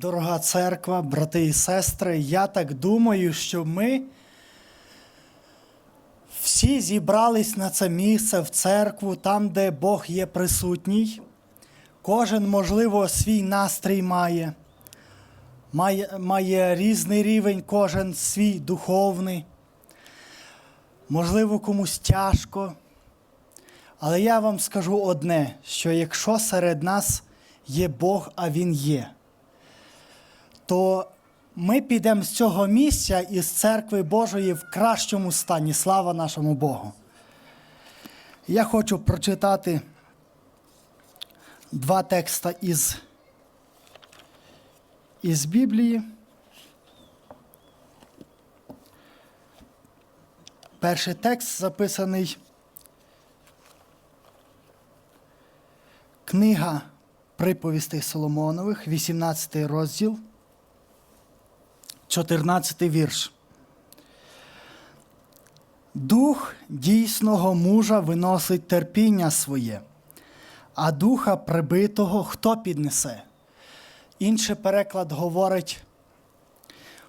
Дорога церква, брати і сестри, я так думаю, що ми всі зібрались на це місце в церкву, там, де Бог є присутній. Кожен, можливо, свій настрій має, має, має різний рівень, кожен свій духовний. Можливо, комусь тяжко. Але я вам скажу одне: що якщо серед нас є Бог, а Він є, то ми підемо з цього місця із церкви Божої в кращому стані. Слава нашому Богу. Я хочу прочитати два текста із, із Біблії. Перший текст записаний. Книга приповістей Соломонових, 18 розділ, 14 вірш. Дух дійсного мужа виносить терпіння своє, а духа прибитого хто піднесе? Інший переклад говорить: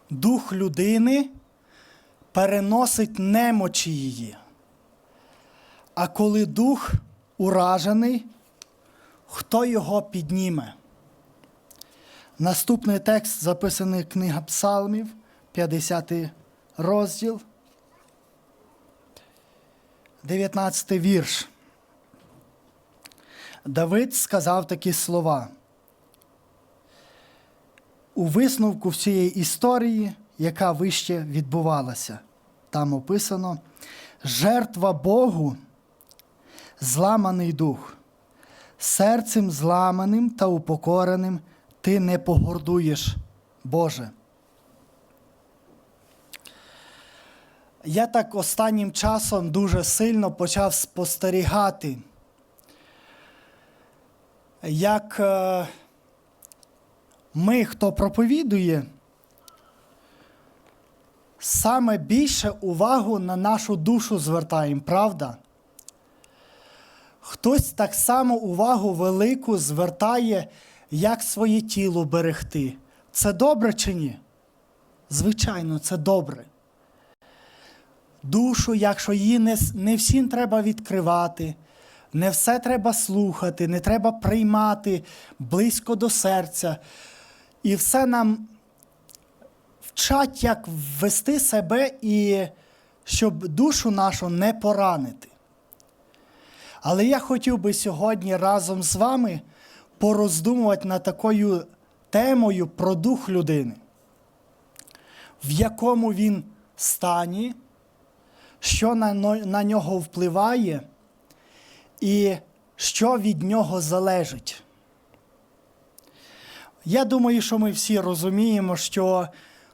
дух людини переносить немочі її. А коли дух уражений, хто його підніме? Наступний текст записаний книга Псалмів, 50 розділ, 19 вірш. Давид сказав такі слова. У висновку всієї історії, яка вище відбувалася, там описано: жертва Богу, зламаний дух серцем зламаним та упокореним ти не погордуєш, Боже. Я так останнім часом дуже сильно почав спостерігати, як е, ми, хто проповідує, саме більше увагу на нашу душу звертаємо, правда? Хтось так само увагу велику звертає, як своє тіло берегти. Це добре чи ні? Звичайно, це добре. Душу, якщо її не, не всім треба відкривати, не все треба слухати, не треба приймати близько до серця. І все нам вчать, як ввести себе і щоб душу нашу не поранити. Але я хотів би сьогодні разом з вами пороздумувати над такою темою про дух людини, в якому він стані, що на, на нього впливає, і що від нього залежить. Я думаю, що ми всі розуміємо, що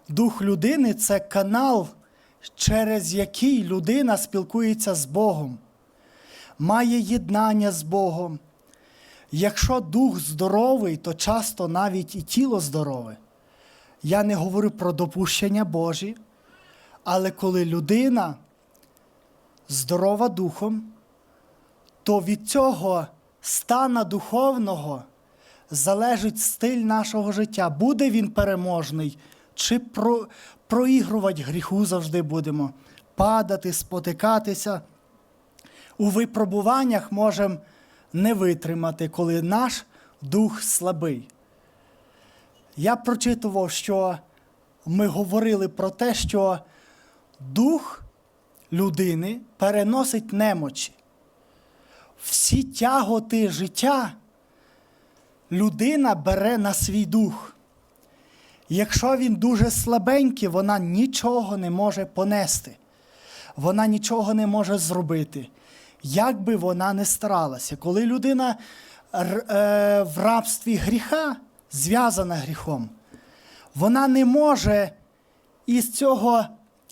дух людини це канал, через який людина спілкується з Богом має єднання з Богом. Якщо дух здоровий, то часто навіть і тіло здорове. Я не говорю про допущення Божі, але коли людина здорова духом, то від цього стана духовного залежить стиль нашого життя. Буде він переможний, чи про, проігрувати гріху завжди будемо, падати, спотикатися у випробуваннях можемо не витримати, коли наш дух слабий. Я прочитував, що ми говорили про те, що дух людини переносить немочі. Всі тяготи життя людина бере на свій дух. Якщо він дуже слабенький, вона нічого не може понести, вона нічого не може зробити як би вона не старалася. Коли людина е, в рабстві гріха зв'язана гріхом, вона не може із цього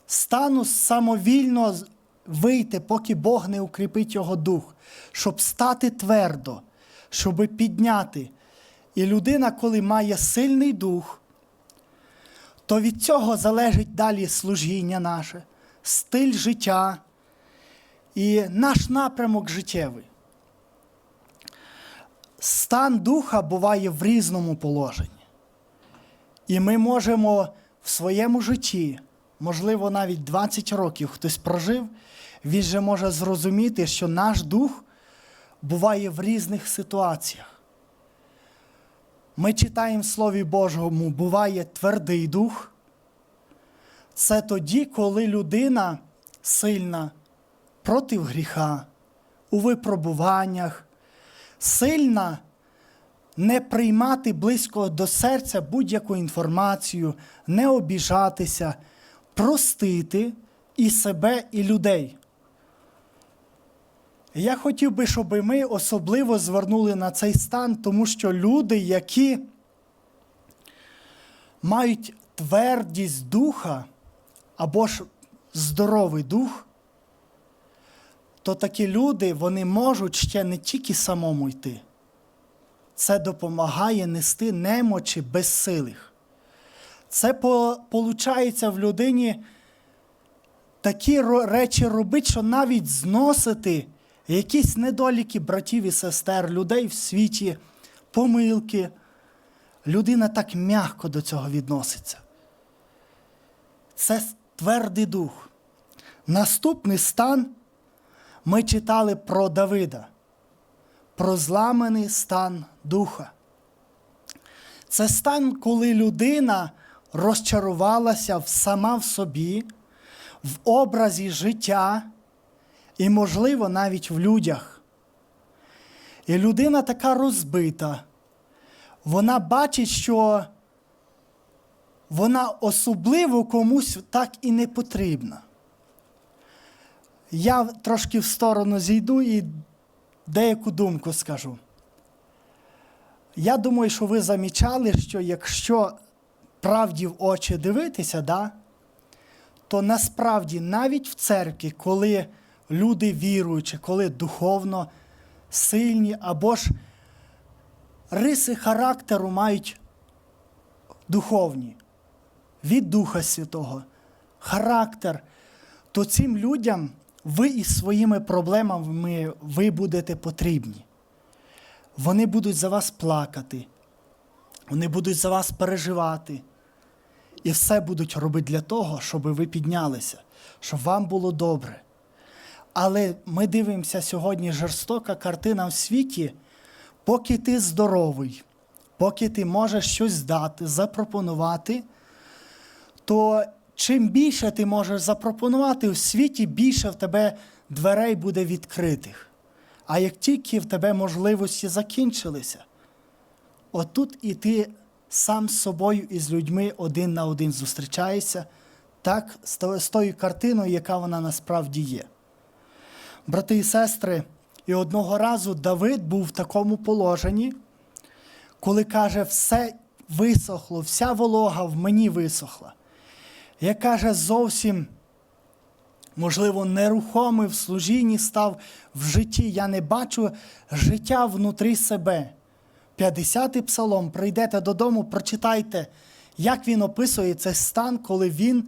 стану самовільно вийти, поки Бог не укріпить його дух, щоб стати твердо, щоб підняти. І людина, коли має сильний дух, то від цього залежить далі служіння наше, стиль життя і наш напрямок життєвий. Стан духа буває в різному положенні. І ми можемо в своєму житті, можливо, навіть 20 років хтось прожив, він же може зрозуміти, що наш дух буває в різних ситуаціях. Ми читаємо в Слові Божому, буває твердий дух. Це тоді, коли людина сильна проти гріха, у випробуваннях, сильна не приймати близько до серця будь-яку інформацію, не обіжатися, простити і себе, і людей. Я хотів би, щоб ми особливо звернули на цей стан, тому що люди, які мають твердість духа або ж здоровий дух, то такі люди вони можуть ще не тільки самому йти. Це допомагає нести немочі безсилих. Це виходить в людині такі речі робить, що навіть зносити якісь недоліки братів і сестер, людей в світі, помилки. Людина так м'яко до цього відноситься. Це твердий дух. Наступний стан ми читали про Давида, про зламаний стан духа. Це стан, коли людина розчарувалася сама в собі, в образі життя і, можливо, навіть в людях. І людина така розбита. Вона бачить, що вона особливо комусь так і не потрібна. Я трошки в сторону зійду і деяку думку скажу. Я думаю, що ви замічали, що якщо правді в очі дивитися, да, то насправді навіть в церкві, коли люди віруючі, коли духовно сильні або ж риси характеру мають духовні від Духа Святого, характер, то цим людям ви із своїми проблемами ви будете потрібні. Вони будуть за вас плакати, вони будуть за вас переживати. І все будуть робити для того, щоб ви піднялися, щоб вам було добре. Але ми дивимося сьогодні жорстока картина в світі, поки ти здоровий, поки ти можеш щось дати, запропонувати, то чим більше ти можеш запропонувати в світі, більше в тебе дверей буде відкритих. А як тільки в тебе можливості закінчилися, отут і ти сам з собою і з людьми один на один зустрічаєшся, так, з тою картиною, яка вона насправді є. Брати і сестри, і одного разу Давид був в такому положенні, коли каже, все висохло, вся волога в мені висохла. Я каже, зовсім, можливо, нерухомий в служінні став в житті. Я не бачу життя внутрі себе. 50-й псалом, прийдете додому, прочитайте, як він описує цей стан, коли він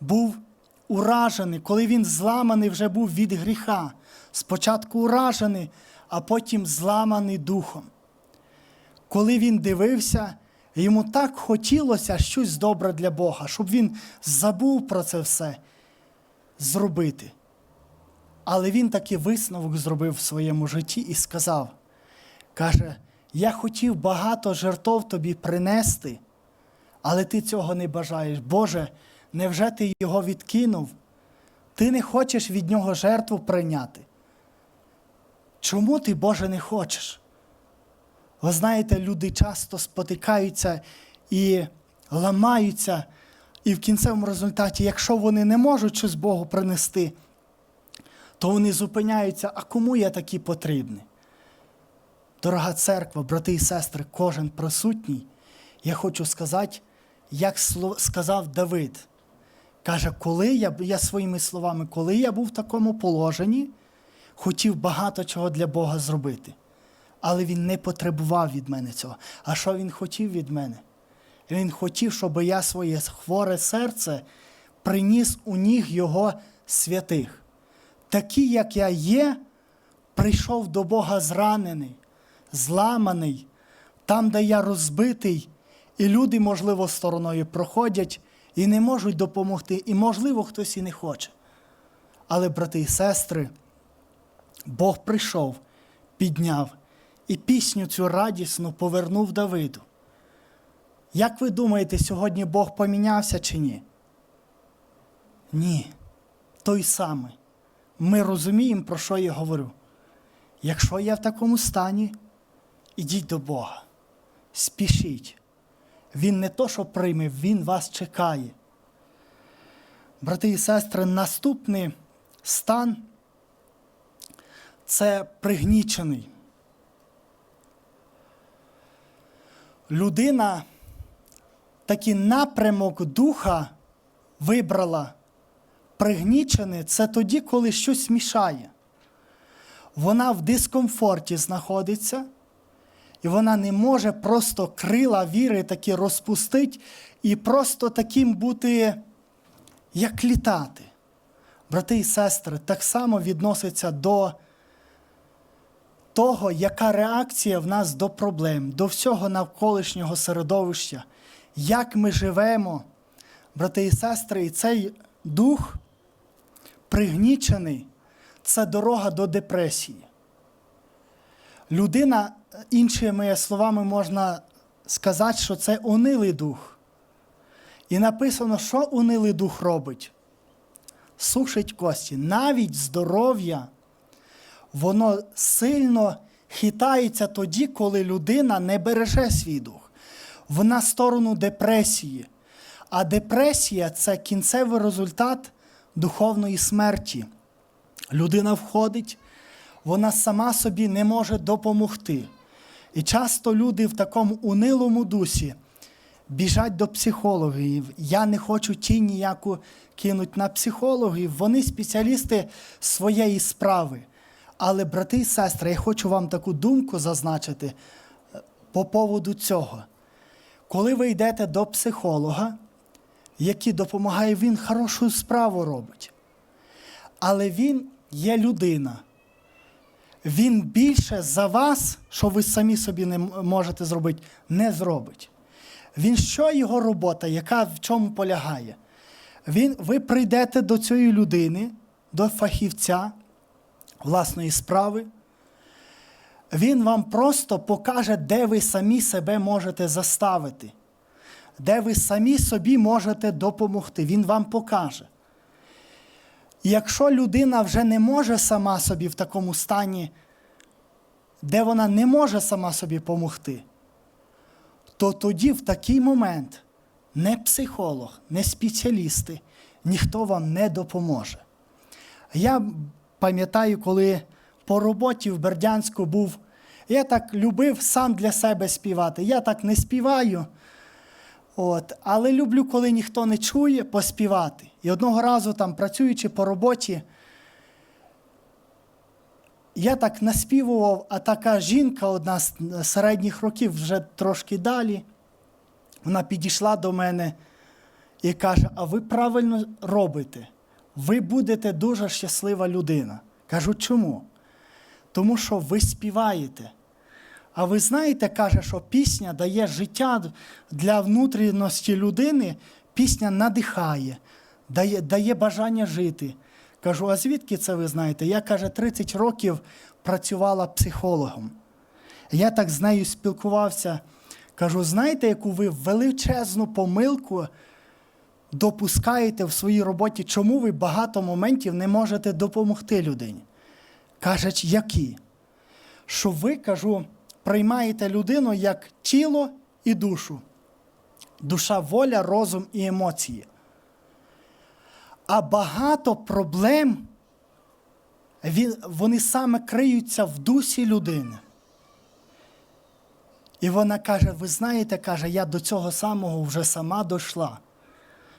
був уражений, коли він зламаний вже був від гріха. Спочатку уражений, а потім зламаний духом. Коли він дивився, йому так хотілося щось добре для Бога, щоб він забув про це все зробити. Але він такий висновок зробив в своєму житті і сказав: каже, я хотів багато жертов тобі принести, але ти цього не бажаєш. Боже, невже ти його відкинув? Ти не хочеш від нього жертву прийняти? Чому ти, Боже, не хочеш? Ви знаєте, люди часто спотикаються і ламаються, і в кінцевому результаті, якщо вони не можуть щось Богу принести, то вони зупиняються, а кому я такі потрібний? Дорога церква, брати і сестри, кожен присутній, я хочу сказати, як сказав Давид. Каже, коли я, я своїми словами, коли я був в такому положенні, хотів багато чого для Бога зробити. Але він не потребував від мене цього. А що він хотів від мене? Він хотів, щоб я своє хворе серце приніс у ніг Його святих. Такий, як я є, прийшов до Бога зранений, зламаний, там, де я розбитий, і люди, можливо, стороною проходять і не можуть допомогти, і, можливо, хтось і не хоче. Але, брати і сестри, Бог прийшов, підняв і пісню цю радісну повернув Давиду. Як ви думаєте, сьогодні Бог помінявся чи ні? Ні. Той самий. Ми розуміємо, про що я говорю. Якщо я в такому стані, ідіть до Бога, спішіть. Він не то, що прийме, Він вас чекає. Брати і сестри, наступний стан це пригнічений. Людина такий напрямок духа вибрала. Пригнічений це тоді, коли щось мішає. Вона в дискомфорті знаходиться, і вона не може просто крила віри такі розпустити і просто таким бути, як літати. Брати і сестри, так само відноситься до того, яка реакція в нас до проблем, до всього навколишнього середовища, як ми живемо, брати і сестри, і цей дух пригнічений це дорога до депресії. Людина, іншими словами, можна сказати, що це унилий дух. І написано, що унилий дух робить? Сушить кості. Навіть здоров'я, воно сильно хитається тоді, коли людина не береже свій дух. Вона сторону депресії. А депресія це кінцевий результат духовної смерті. Людина входить, вона сама собі не може допомогти. І часто люди в такому унилому дусі біжать до психологів. Я не хочу ті ніяку кинуть на психологів. Вони спеціалісти своєї справи. Але, брати і сестри, я хочу вам таку думку зазначити е, по поводу цього. Коли ви йдете до психолога, який допомагає, він хорошу справу робить. Але він є людина. Він більше за вас, що ви самі собі не можете зробити, не зробить. Він що його робота, яка в чому полягає? Він, ви прийдете до цієї людини, до фахівця власної справи. Він вам просто покаже, де ви самі себе можете заставити, де ви самі собі можете допомогти. Він вам покаже. Якщо людина вже не може сама собі в такому стані, де вона не може сама собі допомогти, то тоді в такий момент не психолог, не спеціалісти, ніхто вам не допоможе. Я пам'ятаю, коли по роботі в Бердянську був, я так любив сам для себе співати. Я так не співаю. От, але люблю, коли ніхто не чує, поспівати. І одного разу, там, працюючи по роботі, я так наспівував, а така жінка, одна з середніх років, вже трошки далі, вона підійшла до мене і каже: А ви правильно робите? Ви будете дуже щаслива людина. Кажу, чому? Тому що ви співаєте. А ви знаєте, каже, що пісня дає життя для внутрішності людини, пісня надихає, дає, дає бажання жити. Кажу, а звідки це ви знаєте? Я, каже, 30 років працювала психологом. Я так з нею спілкувався. Кажу, знаєте, яку ви величезну помилку допускаєте в своїй роботі, чому ви багато моментів не можете допомогти людині? Каже, які? Що ви, кажу, приймаєте людину як тіло і душу. Душа, воля, розум і емоції. А багато проблем вони саме криються в дусі людини. І вона каже: ви знаєте, каже, я до цього самого вже сама дійшла.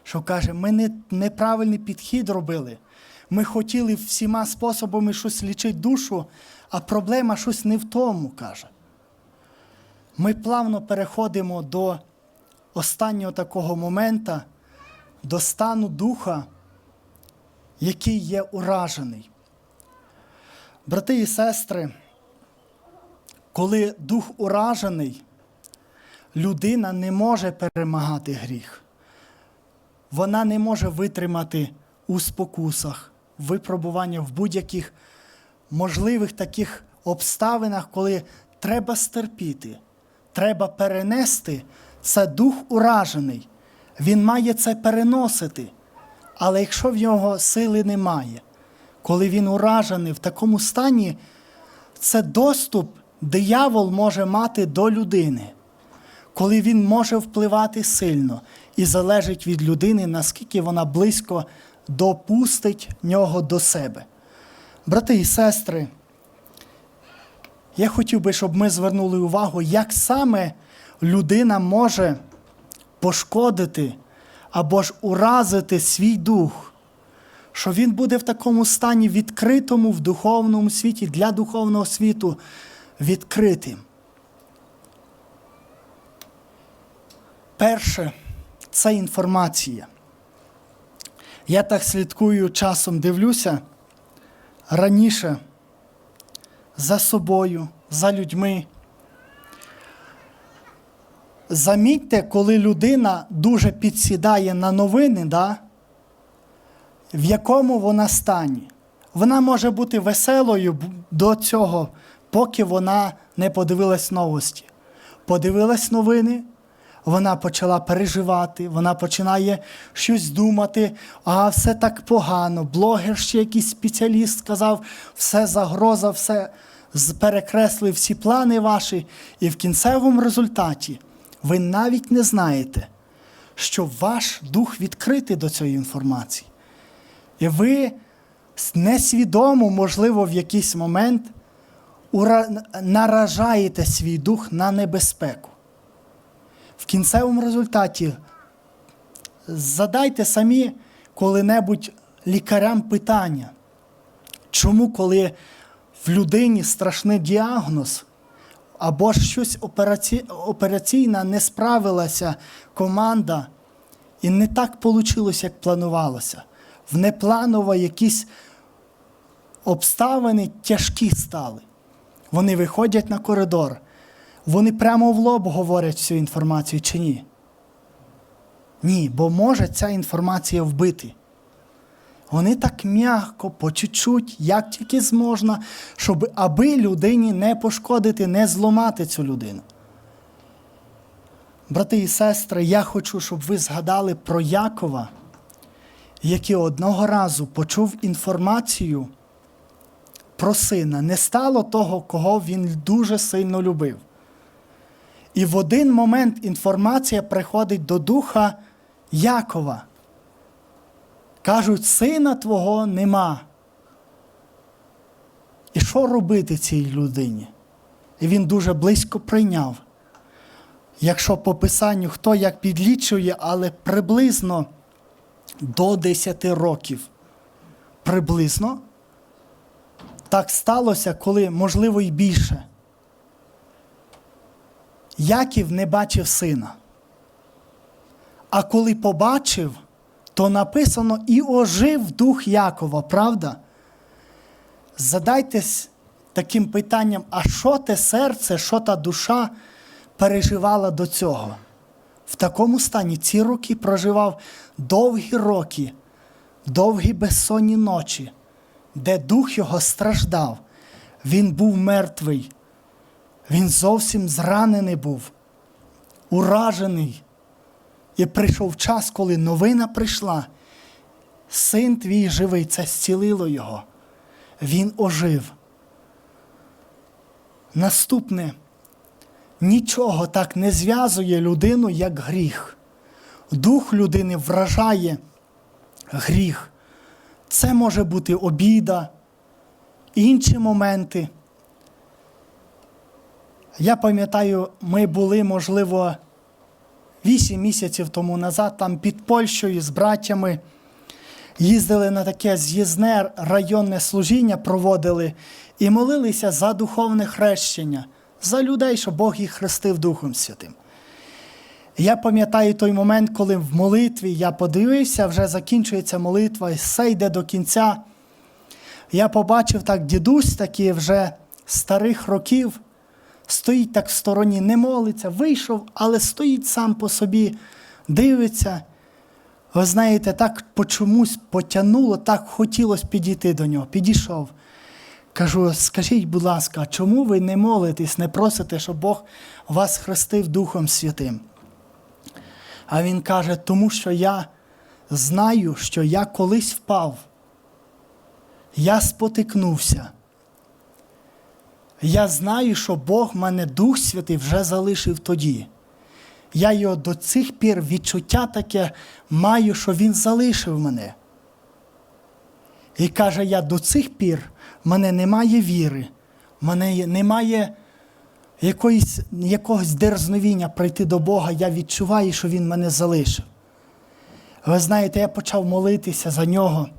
Що каже, ми не, неправильний підхід робили. Ми хотіли всіма способами щось лічити душу, а проблема щось не в тому, каже. Ми плавно переходимо до останнього такого моменту, до стану духа, який є уражений. Брати і сестри, коли дух уражений, людина не може перемагати гріх. Вона не може витримати у спокусах, випробування в будь-яких можливих таких обставинах, коли треба стерпіти, треба перенести. Це дух уражений. Він має це переносити. Але якщо в нього сили немає, коли він уражений в такому стані, це доступ диявол може мати до людини, коли він може впливати сильно і залежить від людини, наскільки вона близько допустить нього до себе. Брати і сестри, я хотів би, щоб ми звернули увагу, як саме людина може пошкодити або ж уразити свій дух, що він буде в такому стані відкритому в духовному світі, для духовного світу відкритим. Перше це інформація. Я так слідкую часом дивлюся раніше за собою, за людьми. Замітьте, коли людина дуже підсідає на новини, да, в якому вона стані. Вона може бути веселою до цього, поки вона не подивилась новості. Подивилась новини, вона почала переживати, вона починає щось думати, а все так погано. Блогер ще якийсь спеціаліст сказав, все загроза, все перекреслив всі плани ваші. І в кінцевому результаті ви навіть не знаєте, що ваш дух відкритий до цієї інформації. І ви несвідомо, можливо, в якийсь момент наражаєте свій дух на небезпеку. В кінцевому результаті задайте самі коли-небудь лікарям питання, чому, коли в людині страшний діагноз, або щось операці... операційна не справилася команда, і не так вийшло, як планувалося. Внепланово якісь обставини тяжкі стали. Вони виходять на коридор. Вони прямо в лоб говорять всю інформацію чи ні? Ні, бо може ця інформація вбити. Вони так м'яко, по чуть-чуть, як тільки зможна, щоб аби людині не пошкодити, не зламати цю людину. Брати і сестри, я хочу, щоб ви згадали про Якова, який одного разу почув інформацію про сина. Не стало того, кого він дуже сильно любив. І в один момент інформація приходить до духа Якова. Кажуть, сина твого нема. І що робити цій людині? І він дуже близько прийняв. Якщо по писанню хто як підлічує, але приблизно до 10 років. Приблизно так сталося, коли, можливо, і більше. Яків не бачив сина. А коли побачив, то написано і ожив дух Якова, правда? Задайтесь таким питанням, а що те серце, що та душа переживала до цього? В такому стані ці роки проживав довгі роки, довгі безсонні ночі, де дух його страждав. Він був мертвий, він зовсім зранений був, уражений. І прийшов час, коли новина прийшла. Син твій живий, це зцілило його. Він ожив. Наступне, нічого так не зв'язує людину, як гріх. Дух людини вражає гріх. Це може бути обіда, інші моменти. Я пам'ятаю, ми були, можливо, вісім місяців тому назад, там під Польщею з братями їздили на таке з'їзне районне служіння, проводили і молилися за духовне хрещення, за людей, щоб Бог їх хрестив Духом Святим. Я пам'ятаю той момент, коли в молитві я подивився, вже закінчується молитва, і все йде до кінця. Я побачив так дідусь, такий вже старих років, стоїть так в стороні, не молиться, вийшов, але стоїть сам по собі, дивиться. Ви знаєте, так по чомусь потягнуло, так хотілося підійти до нього. Підійшов. Кажу, скажіть, будь ласка, чому ви не молитесь, не просите, щоб Бог вас хрестив Духом Святим? А він каже, тому що я знаю, що я колись впав. Я спотикнувся. Я знаю, що Бог мене Дух Святий вже залишив тоді. Я його до цих пір відчуття таке маю, що Він залишив мене. І каже, я до цих пір в мене немає віри, в мене немає якоїсь, якогось дерзновіння прийти до Бога. Я відчуваю, що Він мене залишив. Ви знаєте, я почав молитися за нього.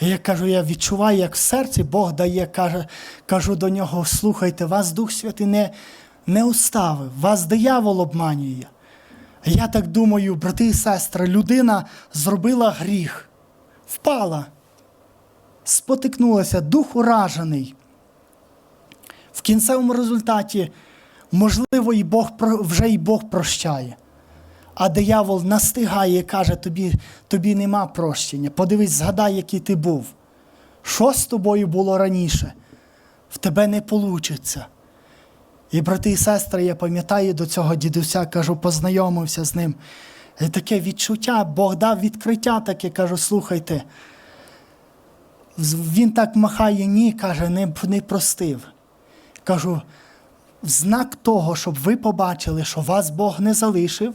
Я кажу, я відчуваю, як в серці Бог дає, каже, кажу до нього: слухайте, вас Дух Святий не, не оставив, вас диявол обманює. Я так думаю, брати і сестри, людина зробила гріх, впала, спотикнулася, дух уражений. В кінцевому результаті, можливо, і Бог, вже і Бог прощає. А диявол настигає і каже, тобі, тобі нема прощення. Подивись, згадай, який ти був. Що з тобою було раніше? В тебе не вийде. І брати і сестри, я пам'ятаю до цього дідуся, кажу, познайомився з ним. І таке відчуття, Бог дав відкриття таке, кажу, слухайте. Він так махає, ні, каже, не, не простив. Кажу, в знак того, щоб ви побачили, що вас Бог не залишив,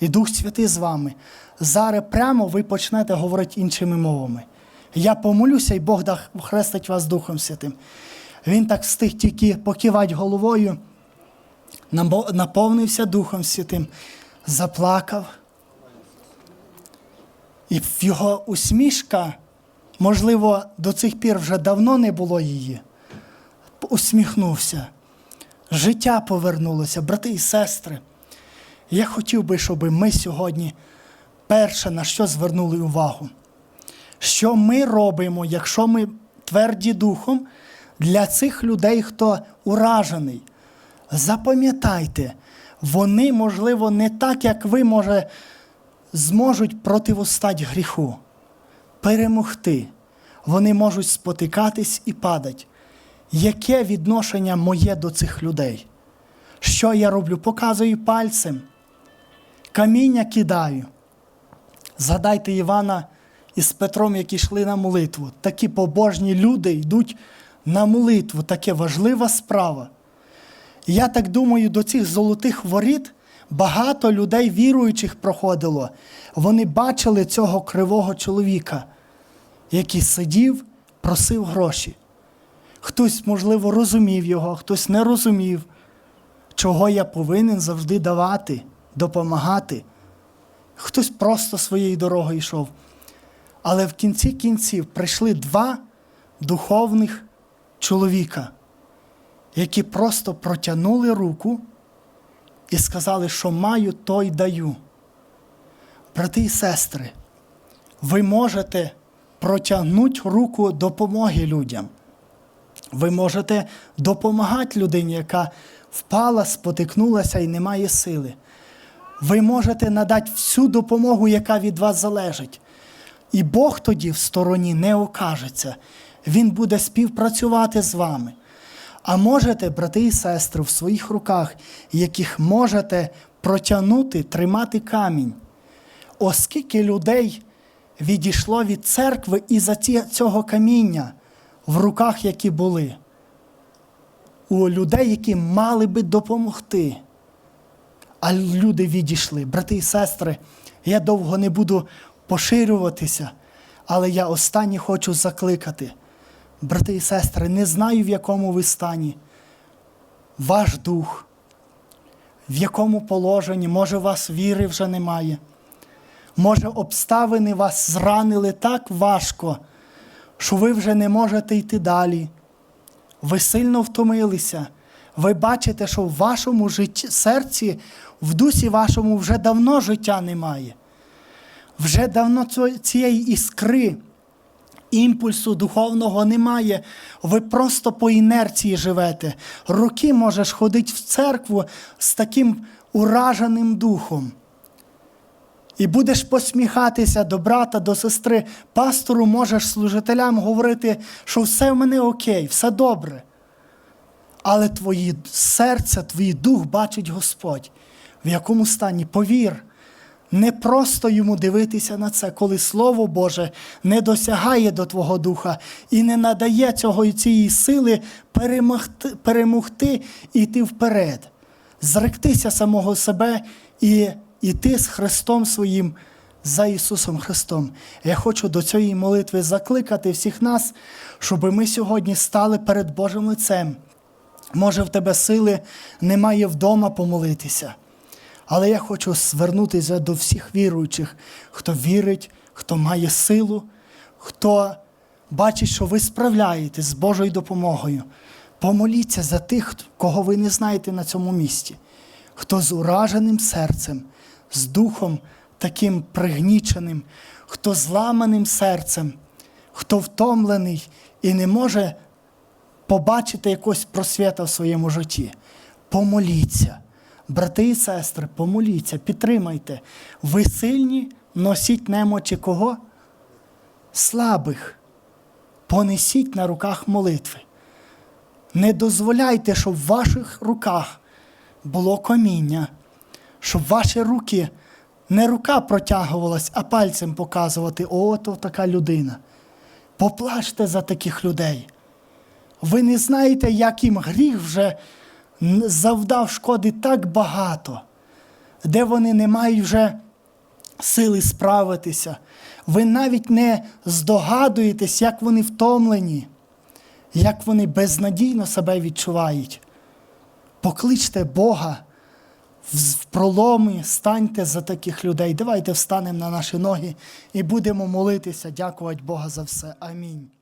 і Дух Святий з вами. Зараз прямо ви почнете говорити іншими мовами. Я помолюся, і Бог хрестить вас Духом Святим. Він так встиг тільки покивати головою, наповнився Духом Святим, заплакав. І його усмішка, можливо, до цих пір вже давно не було її. Усміхнувся. Життя повернулося, брати і сестри. Я хотів би, щоб ми сьогодні перше на що звернули увагу. Що ми робимо, якщо ми тверді духом для цих людей, хто уражений. Запам'ятайте, вони, можливо, не так, як ви, може, зможуть противостати гріху, перемогти. Вони можуть спотикатись і падати. Яке відношення моє до цих людей? Що я роблю? Показую пальцем, каміння кидаю. Згадайте Івана із Петром, які йшли на молитву. Такі побожні люди йдуть на молитву, таке важлива справа. І я так думаю, до цих золотих воріт багато людей віруючих проходило. Вони бачили цього кривого чоловіка, який сидів, просив гроші. Хтось, можливо, розумів його, хтось не розумів, чого я повинен завжди давати, допомагати. Хтось просто своєю дорогою йшов. Але в кінці кінців прийшли два духовних чоловіка, які просто протягнули руку і сказали, що маю, то й даю. Брати і сестри, ви можете протягнути руку допомоги людям. Ви можете допомагати людині, яка впала, спотикнулася і не має сили. Ви можете надати всю допомогу, яка від вас залежить. І Бог тоді в стороні не окажеться. Він буде співпрацювати з вами. А можете, брати і сестри, в своїх руках, яких можете протягнути, тримати камінь. Оскільки людей відійшло від церкви із-за цього каміння в руках, які були, у людей, які мали би допомогти. А люди відійшли. Брати і сестри, я довго не буду поширюватися, але я останнє хочу закликати. Брати і сестри, не знаю, в якому ви стані. Ваш дух, в якому положенні, може, вас віри вже немає. Може, обставини вас зранили так важко, що ви вже не можете йти далі. Ви сильно втомилися. Ви бачите, що в вашому житті, серці, в дусі вашому вже давно життя немає. Вже давно цієї іскри імпульсу духовного немає. Ви просто по інерції живете. Роки можеш ходити в церкву з таким ураженим духом. І будеш посміхатися до брата, до сестри, пастору можеш служителям говорити, що все в мене окей, все добре. Але твої серце, твій дух бачить Господь. В якому стані? Повір, не просто йому дивитися на це, коли Слово Боже не досягає до Твого духа і не надає цього і цієї сили перемогти, перемогти і йти вперед, зректися самого себе і йти з Христом своїм за Ісусом Христом. Я хочу до цієї молитви закликати всіх нас, щоб ми сьогодні стали перед Божим лицем. Може, в тебе сили немає вдома помолитися. Але я хочу звернутися до всіх віруючих, хто вірить, хто має силу, хто бачить, що ви справляєтесь з Божою допомогою. Помоліться за тих, кого ви не знаєте на цьому місці, хто з ураженим серцем, з духом таким пригніченим, хто зламаним серцем, хто втомлений і не може побачити якось просвіта в своєму житті. Помоліться. Брати і сестри, помоліться, підтримайте. Ви сильні, носіть немочі кого? Слабих. Понесіть на руках молитви. Не дозволяйте, щоб в ваших руках було каміння, щоб ваші руки не рука протягувалась, а пальцем показувати, о, то така людина. Поплачте за таких людей. Ви не знаєте, як їм гріх вже завдав шкоди так багато, де вони не мають вже сили справитися. Ви навіть не здогадуєтесь, як вони втомлені, як вони безнадійно себе відчувають. Покличте Бога в в станьте за таких людей. Давайте встанемо на наші ноги і будемо молитися, дякувати Бога за все. Амінь.